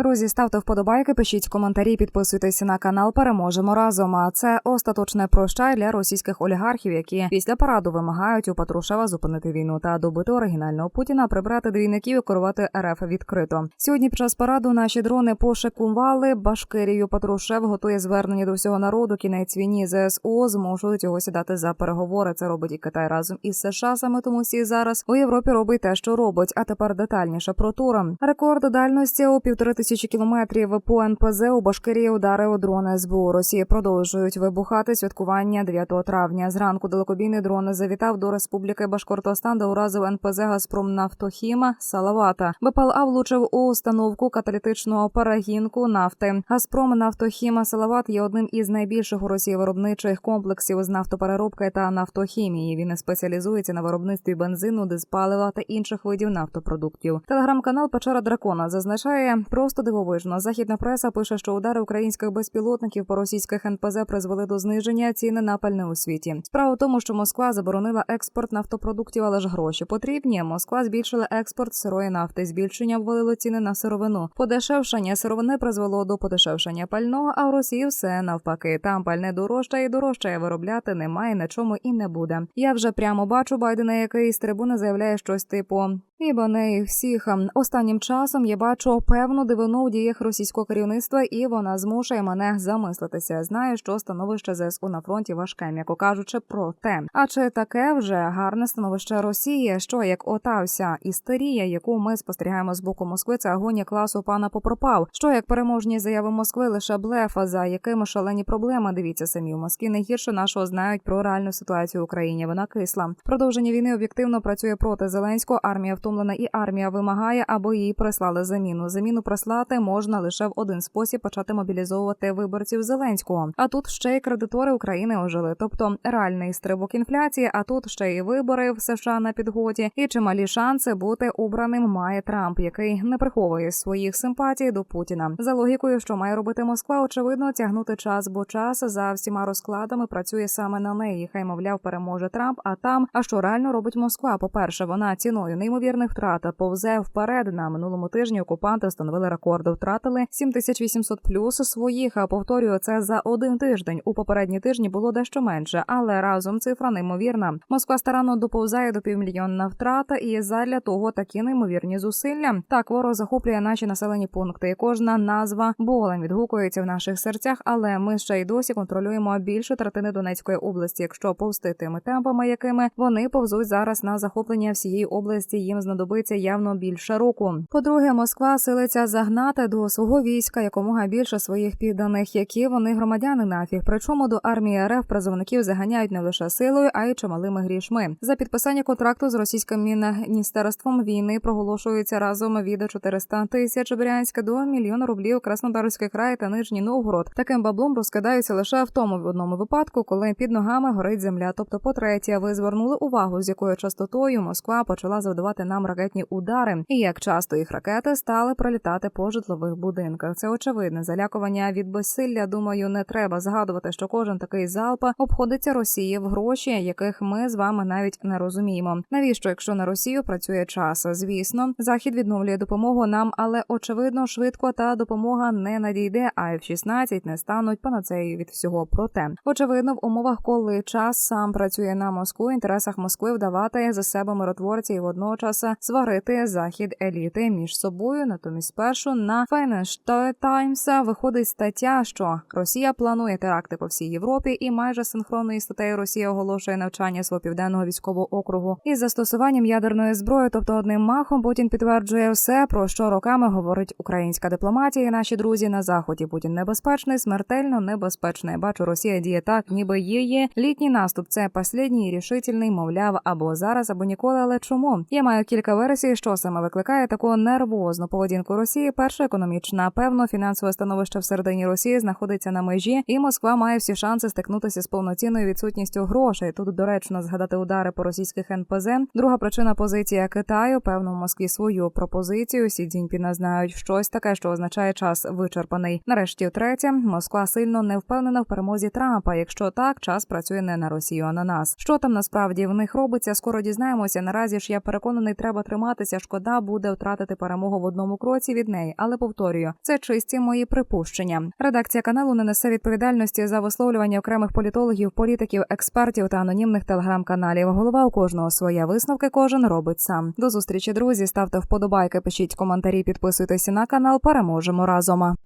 Друзі, ставте вподобайки, пишіть коментарі, підписуйтесь на канал. Переможемо разом. А це остаточне прощай для російських олігархів, які після параду вимагають у Патрушева зупинити війну та добити оригінального Путіна, прибрати двійників і керувати РФ відкрито. Сьогодні під час параду наші дрони пошикували Башкирію. Патрушев готує звернення до всього народу. Кінець війні ЗСУ змушують його сідати за переговори. Це робить і Китай разом із США. Саме тому всі зараз у Європі робить те, що робить. А тепер детальніше про туром. Рекорд дальності у півтори тисячі кілометрів по НПЗ у Башкирії у дрони СБУ. Росії продовжують вибухати святкування 9 травня. Зранку далекобійний дрон завітав до Республіки Башкортостан, де уразив НПЗ Газпром Нафтохіма Салавата. БПЛА влучив у установку каталітичного перегінку нафти. Газпром Нафтохіма Салават є одним із найбільших у Росії виробничих комплексів з нафтопереробки та нафтохімії. Він спеціалізується на виробництві бензину, дизпалива та інших видів нафтопродуктів. Телеграм-канал Печера Дракона зазначає просто дивовижно. Західна преса пише, що удари українських безпілотників по російських НПЗ призвели до зниження ціни на пальне у світі. Справа в тому, що Москва заборонила експорт нафтопродуктів, але ж гроші потрібні. Москва збільшила експорт сирої нафти. Збільшення ввалило ціни на сировину. Подешевшення сировини призвело до подешевшення пального. А в Росії все навпаки. Там пальне дорожче і дорожче виробляти немає на чому і не буде. Я вже прямо бачу Байдена, який з трибуни заявляє щось типу. Ібо не їх всіх останнім часом я бачу певну дивину у діях російського керівництва, і вона змушує мене замислитися. Знаю, що становище ЗСУ на фронті важке, м'яко кажучи, проте. А чи таке вже гарне становище Росії? Що як ота вся істерія, яку ми спостерігаємо з боку Москви, це агонія класу пана Попропав? Що як переможні заяви Москви лише блефа, за якими шалені проблеми? Дивіться самі в Москві найгірше нашого знають про реальну ситуацію в Україні. Вона кисла. Продовження війни об'єктивно працює проти Зеленського. Армія втомлена і армія вимагає, аби їй прислали заміну. Заміну прислати можна лише в один спосіб почати мобілізовувати виборців Зеленського. А тут ще й кредитори України ожили, тобто реальний стрибок інфляції. А тут ще й вибори в США на підгоді, і чималі шанси бути обраним має Трамп, який не приховує своїх симпатій до Путіна. За логікою, що має робити Москва, очевидно, тягнути час, бо час за всіма розкладами працює саме на неї. Хай мовляв, переможе Трамп. А там, а що реально робить Москва? По перше, вона ціною неймовірних втрат повзе вперед. На минулому тижні окупанти встановили рекорди. Втратили 7800 плюс своїх. Повторюю, це за один тиждень. У попередні тижні було дещо менше, але разом цифра неймовірна. Москва старанно доповзає до півмільйонна втрата, і задля того такі неймовірні зусилля. Так ворог захоплює наші населені пункти. Кожна назва болем відгукується в наших серцях, але ми ще й досі контролюємо більше третини Донецької області. Якщо повсти тими темпами, якими вони повзуть зараз на захоплення всієї області, їм знадобиться явно більше року. По-друге, Москва силиться загнати до свого війська якомога більше своїх підданих, які вони громадяни нафіг. Причому до армії РФ призовників заганяють не лише силою, а й чималими грішми. За підписання контракту з російським міністерством війни проголошується разом від 400 тисяч Брянська до мільйона рублів Краснодарський край та Нижній Новгород. Таким баблом розкидаються лише в тому в одному випадку, коли під ногами горить земля. Тобто, по третє, ви звернули увагу, з якою частотою Москва почала завдавати нам ракетні удари, і як часто їх ракети стали пролітати по житлових будинках. Це очевидне залякування від безсилля. Думаю, не треба згадувати, що кожен такий залп обходиться Росії в гроші, яких ми з вами навіть не розуміємо. Навіщо, якщо на Росію працює час? Звісно, захід відновлює допомогу нам, але очевидно, швидко та допомога не надійде. А F-16 не стануть панацею від всього. Проте очевидно, в умовах, коли час сам працює на Москву, в інтересах Москви вдавати за себе миротворці і водночас сварити захід еліти між собою. Натомість, спершу на Financial Times виходить стаття, що Росія планує теракти по всій Європі, і майже синхронно із статтею Росія оголошує навчання свого південного військового округу із застосуванням ядерної зброї. Тобто, одним махом Путін підтверджує все, про що роками говорить українська дипломатія. і Наші друзі на заході Путін небезпечний, смертельно небезпечний. Бачу, Росія діє так, ніби її літній наступ. Це послідній рішительний, мовляв, або зараз, або ніколи. Але чому я маю кілька версій, що саме викликає таку нервозну поведінку Росії. Перша економічна, певно, фінансове становище всередині Росії знаходиться на межі, і Москва має всі шанси стикнутися з повноцінною відсутністю грошей. Тут доречно згадати удари по російських НПЗ. Друга причина позиція Китаю. Певно, в Москві свою пропозицію. Сі Цзіньпіна знають щось таке, що означає час вичерпаний. Нарешті, третє, Москва сильно не впевнена в перемозі Трампа. Якщо так, час працює не на Росію, а на нас. Що там насправді в них робиться? Скоро дізнаємося. Наразі ж я переконаний, треба триматися. Шкода буде втратити перемогу в одному кроці від неї. Але повторюю, це чисті мої припущення. Редакція каналу не несе відповідальності за висловлювання окремих політологів, політиків, експертів та анонімних телеграм-каналів. Голова у кожного своя висновки. Кожен робить сам. До зустрічі, друзі. Ставте вподобайки, пишіть коментарі, підписуйтесь на канал. Переможемо разом.